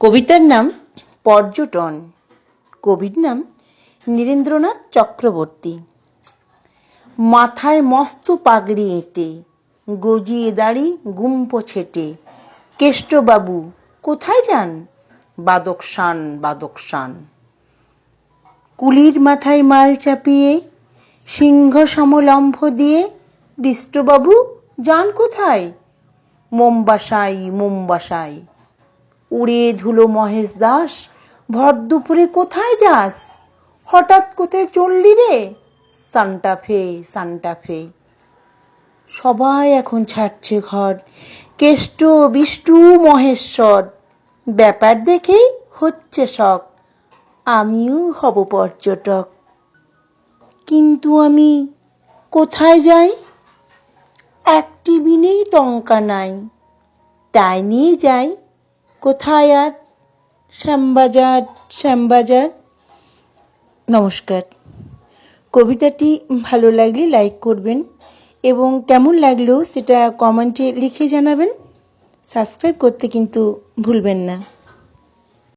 কবিতার নাম পর্যটন। কবির নাম নীরেন্দ্রনাথ চক্রবর্তী। মাথায় মস্ত পাগড়ি এঁটে, গজিয়ে দাড়ি গুম্প ছেটে, কেষ্টবাবু, কোথায় যান? বাদকশান বাদকশান কুলির মাথায় মাল চাপিয়ে, সিংহ সমলম্ভ দিয়ে, বিষ্টবাবু, যান কোথায়? মোমবাসাই মোমবাসাই। উড়ে ধুলো মহেশ দাস, ভর দুপুরে কোথায় যাস? হঠাৎ কোথায় চললি রে? সান্টাফে সান্টাফে সবাই এখন ছাড়ছে ঘর। কেষ্ট বিষ্টু মহেশ্বর। ব্যাপার দেখেই হচ্ছে শখ। আমিও হব পর্যটক। কিন্তু আমি কোথায় যাই? একটি বিনেই টঙ্কা নাই। তাই নিয়ে যাই কোথায় আর শ্যামবাজার শ্যামবাজার? নমস্কার। কবিতাটি ভালো লাগলে লাইক করবেন এবং কেমন লাগল সেটা কমেন্টে লিখে জানাবেন। সাবস্ক্রাইব করতে কিন্তু ভুলবেন না।